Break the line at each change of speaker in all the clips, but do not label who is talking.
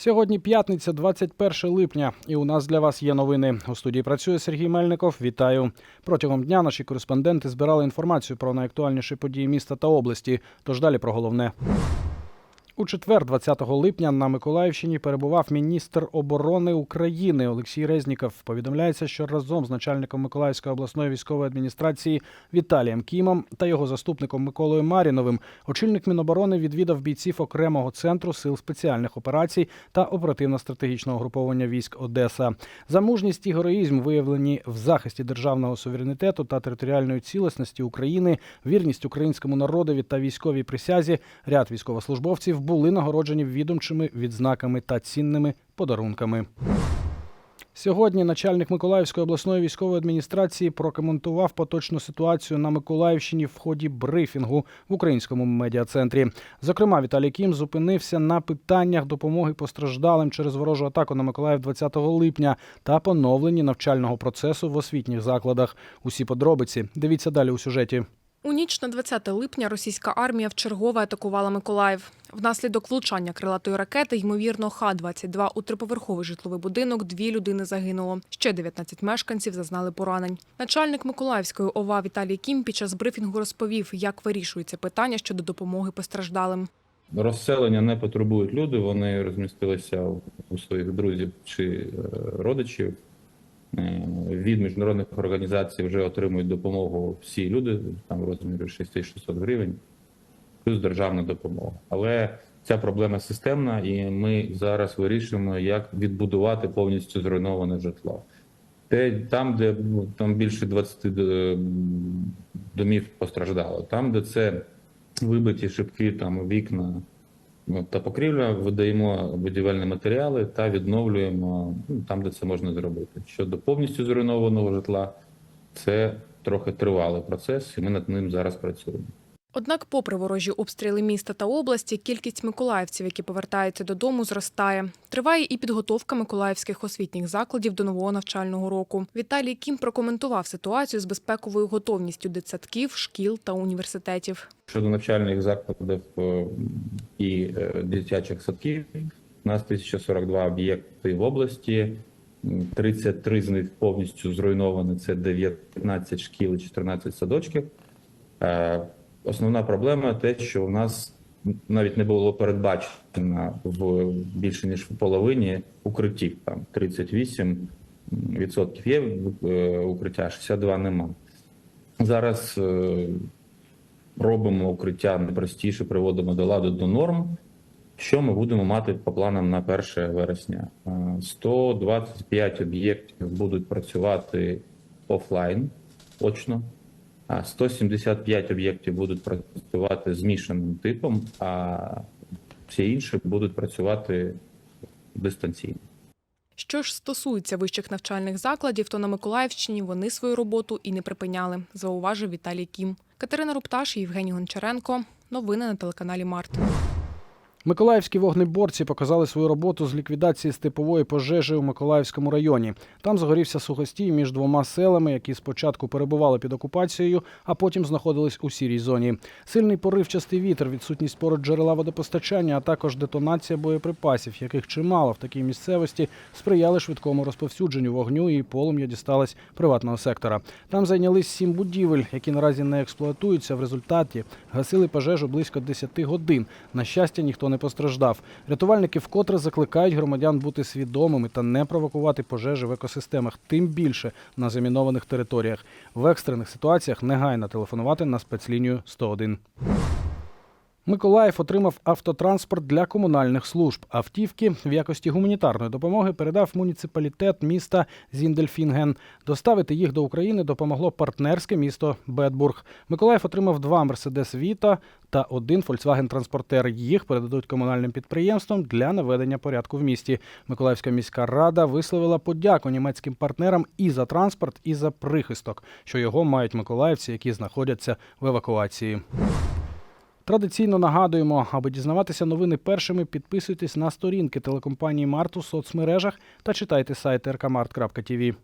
Сьогодні п'ятниця, 21 липня, і у нас для вас є новини. У студії працює Сергій Мельников. Вітаю. Протягом дня наші кореспонденти збирали інформацію про найактуальніші події міста та області. Тож далі про головне. У четвер, 20 липня, на Миколаївщині перебував міністр оборони України Олексій Резніков. Повідомляється, що разом з начальником Миколаївської обласної військової адміністрації Віталієм Кімом та його заступником Миколою Маріновим очільник Міноборони відвідав бійців окремого центру сил спеціальних операцій та оперативно-стратегічного груповання військ Одеса. За мужність і героїзм, виявлені в захисті державного суверенітету та територіальної цілісності України, вірність українському народові та військовій присязі, ряд військовослужбовців були нагороджені відомчими відзнаками та цінними подарунками. Сьогодні начальник Миколаївської обласної військової адміністрації прокоментував поточну ситуацію на Миколаївщині в ході брифінгу в українському медіа-центрі. Зокрема, Віталій Кім зупинився на питаннях допомоги постраждалим через ворожу атаку на Миколаїв 20 липня та поновленні навчального процесу в освітніх закладах. Усі подробиці дивіться далі у сюжеті.
У ніч на 20 липня російська армія вчергове атакувала Миколаїв. Внаслідок влучання крилатої ракети, ймовірно, Х-22 у триповерховий житловий будинок дві людини загинуло. Ще 19 мешканців зазнали поранень. Начальник Миколаївської ОВА Віталій Кім під час брифінгу розповів, як вирішується питання щодо допомоги постраждалим.
Розселення не потребують люди, вони розмістилися у своїх друзів чи е, родичів. Е, Від міжнародних організацій вже отримують допомогу всі люди, там в розмірі 6600 гривень, плюс державна допомога. Але ця проблема системна, і ми зараз вирішуємо, як відбудувати повністю зруйноване житло. Те, там, де там більше 20 е, домів постраждало, там, де це вибиті шибки, там вікна та покрівля, видаємо будівельні матеріали та відновлюємо ну, там, де це можна зробити. Щодо повністю зруйнованого житла, це трохи тривалий процес, і ми над ним зараз працюємо.
Однак, попри ворожі обстріли міста та області, кількість миколаївців, які повертаються додому, зростає. Триває і підготовка миколаївських освітніх закладів до нового навчального року. Віталій Кім прокоментував ситуацію з безпековою готовністю дитсадків, шкіл та університетів.
Щодо навчальних закладів е, і е, дитячих садків, у нас 1042 об'єкти в області, м, 33 з них повністю зруйновані. Це 19 шкіл і 14 садочків. Е, Основна проблема те, що у нас навіть не було передбачено в більше ніж в половині укриттів. Там 38 відсотків є е, укриття, 62 нема. Зараз е, робимо укриття найпростіше, приводимо до ладу до норм. Що ми будемо мати по планам на 1 вересня? Е, 125 об'єктів будуть працювати офлайн очно, 175 об'єктів будуть працювати змішаним типом, а всі інші будуть працювати дистанційно.
Що ж стосується вищих навчальних закладів, то на Миколаївщині вони свою роботу і не припиняли, зауважив Віталій Кім. Катерина Рупташ Євгеній Гончаренко. Новини на телеканалі Март.
Миколаївські вогнеборці показали свою роботу з ліквідації степової пожежі у Миколаївському районі. Там згорівся сухостій між двома селами, які спочатку перебували під окупацією, а потім знаходились у сірій зоні. Сильний поривчастий вітер, відсутність поруч джерела водопостачання, а також детонація боєприпасів, яких чимало в такій місцевості, сприяли швидкому розповсюдженню вогню і полум'я дісталось приватного сектора. Там зайнялись сім будівель, які наразі не експлуатуються. В результаті гасили пожежу близько 10 годин. На щастя, ніхто не постраждав. Рятувальники вкотре закликають громадян бути свідомими та не провокувати пожежі в екосистемах, тим більше на замінованих територіях. В екстрених ситуаціях негайно телефонувати на спецлінію 101. Миколаїв отримав автотранспорт для комунальних служб. Автівки в якості гуманітарної допомоги передав муніципалітет міста Зіндельфінген. Доставити їх до України допомогло партнерське місто Бетбург. Миколаїв отримав два Мерседес Віта та один Volkswagen Транспортер. Їх передадуть комунальним підприємствам для наведення порядку в місті. Миколаївська міська рада висловила подяку німецьким партнерам і за транспорт, і за прихисток, що його мають миколаївці, які знаходяться в евакуації. Традиційно нагадуємо, аби дізнаватися новини першими, підписуйтесь на сторінки телекомпанії Март у соцмережах та читайте сайт rkmart.tv.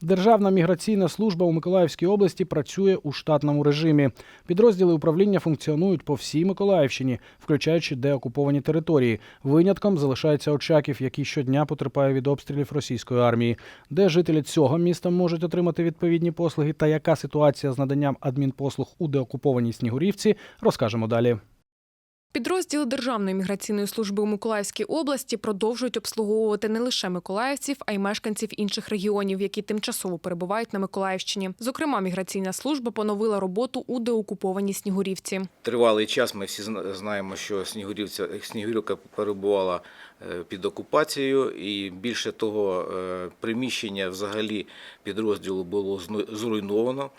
Державна міграційна служба у Миколаївській області працює у штатному режимі. Підрозділи управління функціонують по всій Миколаївщині, включаючи деокуповані території. Винятком залишається Очаків, який щодня потерпає від обстрілів російської армії. Де жителі цього міста можуть отримати відповідні послуги та яка ситуація з наданням адмінпослуг у деокупованій Снігурівці, розкажемо далі.
Підрозділи Державної міграційної служби у Миколаївській області продовжують обслуговувати не лише миколаївців, а й мешканців інших регіонів, які тимчасово перебувають на Миколаївщині. Зокрема, міграційна служба поновила роботу у деокупованій Снігурівці.
Тривалий час ми всі знаємо, що Снігурівця Снігурівка перебувала е, під окупацією, і більше того, е, приміщення взагалі підрозділу було зруйновано.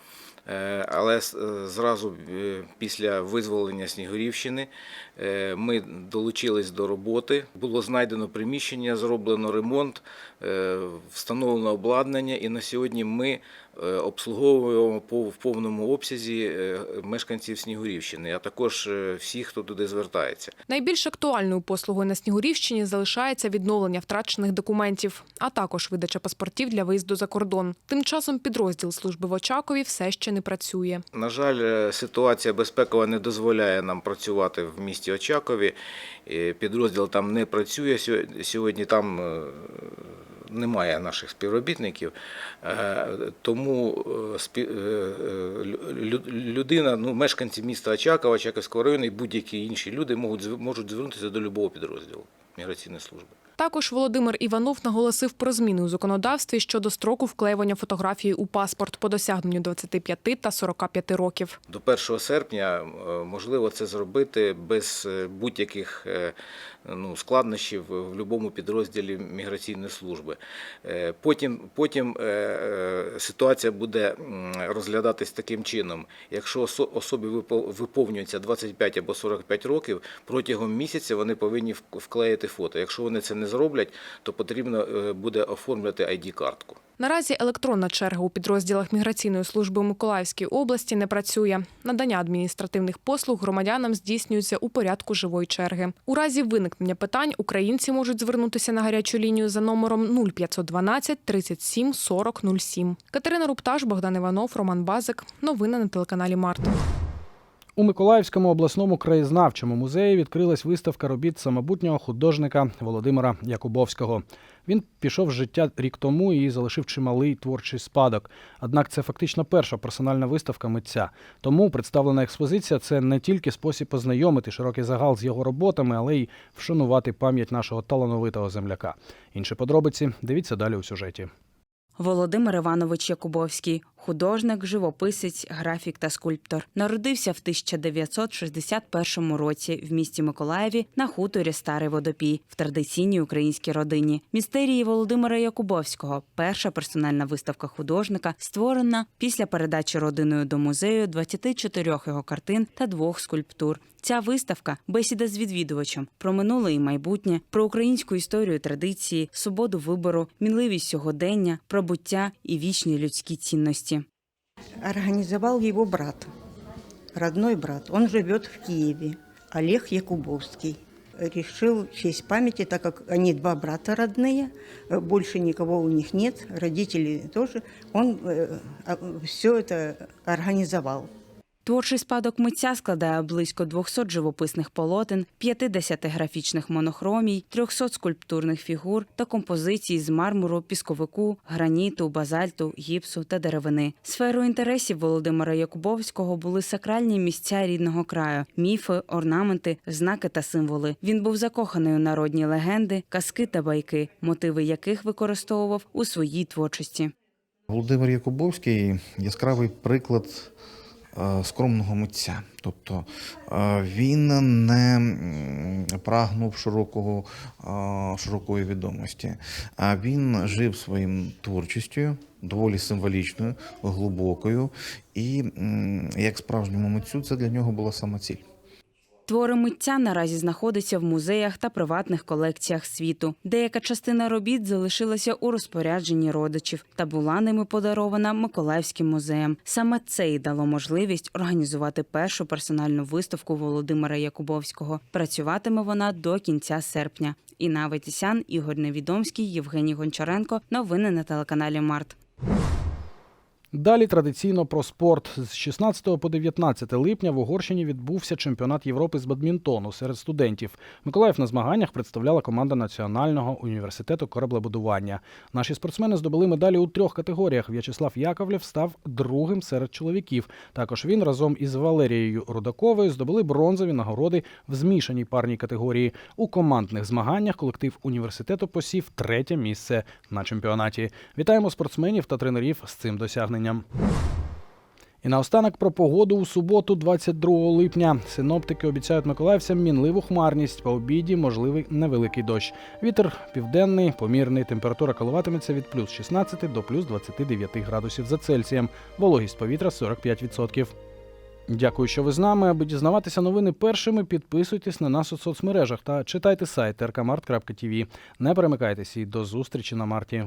Е, Але е, зразу е, після визволення Снігурівщини ми долучились до роботи. Було знайдено приміщення, зроблено ремонт, е, встановлено обладнання, і на сьогодні ми е, обслуговуємо в повному обсязі е, мешканців Снігурівщини, а також е, всіх, хто туди звертається.
Найбільш актуальною послугою на Снігурівщині залишається відновлення втрачених документів, а також видача паспортів для виїзду за кордон. Тим часом підрозділ служби в Очакові все ще не працює.
На жаль, е, ситуація безпекова не дозволяє нам працювати в місті Очакові. Е, Підрозділ там не працює. Сьогодні там е, немає наших співробітників. Е, Тому е, людина, ну, мешканці міста Очакова, Очаковського району і будь-які інші люди можуть, звернутися до будь-якого підрозділу міграційної служби.
Також Володимир Іванов наголосив про зміни у законодавстві щодо строку вклеювання фотографії у паспорт по досягненню 25 та 45 років.
До 1 серпня е, можливо це зробити без е, будь-яких е, ну, складнощів в будь-якому підрозділі міграційної служби. Потім, потім ситуація буде розглядатись таким чином. Якщо особі випо- виповнюється 25 або 45 років, протягом місяця вони повинні вклеїти фото. Якщо вони це не зроблять, то потрібно е, буде оформляти ID-картку.
Наразі електронна черга у підрозділах міграційної служби Миколаївській області не працює. Надання адміністративних послуг громадянам здійснюється у порядку живої черги. У разі виникнення питань українці можуть звернутися на гарячу лінію за номером 0512 37 40 07. Катерина Рупташ, Богдан Іванов, Роман Базик. Новини на телеканалі Март.
У Миколаївському обласному краєзнавчому музеї відкрилась виставка робіт самобутнього художника Володимира Якубовського. Він пішов з життя рік тому і залишив чималий творчий спадок. Однак це фактично перша персональна виставка митця. Тому представлена експозиція це не тільки спосіб познайомити широкий загал з його роботами, але й вшанувати пам'ять нашого талановитого земляка. Інші подробиці дивіться далі у сюжеті.
Володимир Іванович Якубовський, художник, живописець, графік та скульптор. Народився в 1961 році в місті Миколаєві на хуторі Старий Водопій в традиційній українській родині. Містерії Володимира Якубовського перша персональна виставка художника, створена після передачі родиною до музею 24 його картин та двох скульптур. Ця виставка бесіда з відвідувачем про минуле і майбутнє, про українську історію традиції, свободу вибору, мінливість сьогодення, про буття і вічні людські цінності.
Организовал его брат, родной брат. Он живет в Киеве, Олег Якубовский. Решил в честь памяти, так как они два брата родные, э, больше никого у них нет, родители тоже, он все это организовал.
Творчий спадок митця складає близько 200 живописних полотен, 50 графічних монохромій, 300 скульптурних фігур та композицій з мармуру, пісковику, граніту, базальту, гіпсу та деревини. Сферою інтересів Володимира Якубовського були сакральні місця рідного краю, міфи, орнаменти, знаки та символи. Він був закоханий у народні легенди, казки та байки, мотиви яких використовував у своїй творчості.
Володимир Якубовський яскравий приклад скромного митця. Тобто е, він не прагнув широкого, е, широкої відомості, а він жив своїм творчістю, доволі символічною, глибокою, і як справжньому митцю це для нього була сама ціль.
Твори митця наразі знаходяться в музеях та приватних колекціях світу. Деяка частина робіт залишилася у розпорядженні родичів та була ними подарована Миколаївським музеям. Саме це й дало можливість організувати першу персональну виставку Володимира Якубовського. Працюватиме вона до кінця серпня. Інна Ветісян, Ігор Невідомський, Євгеній Гончаренко. Новини на телеканалі Март.
Далі традиційно про спорт. З 16 по 19 липня в Угорщині відбувся чемпіонат Європи з бадмінтону серед студентів. Миколаїв на змаганнях представляла команда Національного університету кораблебудування. Наші спортсмени здобули медалі у трьох категоріях. В'ячеслав Яковлєв став другим серед чоловіків. Також він разом із Валерією Рудаковою здобули бронзові нагороди в змішаній парній категорії. У командних змаганнях колектив університету посів третє місце на чемпіонаті. Вітаємо спортсменів та тренерів з цим досягненням. І наостанок про погоду у суботу, 22 липня. Синоптики обіцяють миколаївцям мінливу хмарність. По обіді можливий невеликий дощ. Вітер південний, помірний. Температура коливатиметься від плюс 16 до плюс 29 градусів за Цельсієм. Вологість повітря 45%. Дякую, що ви з нами. Аби дізнаватися новини першими, підписуйтесь на нас у соцмережах та читайте сайт rkmart.tv. Не перемикайтеся і до зустрічі на марті.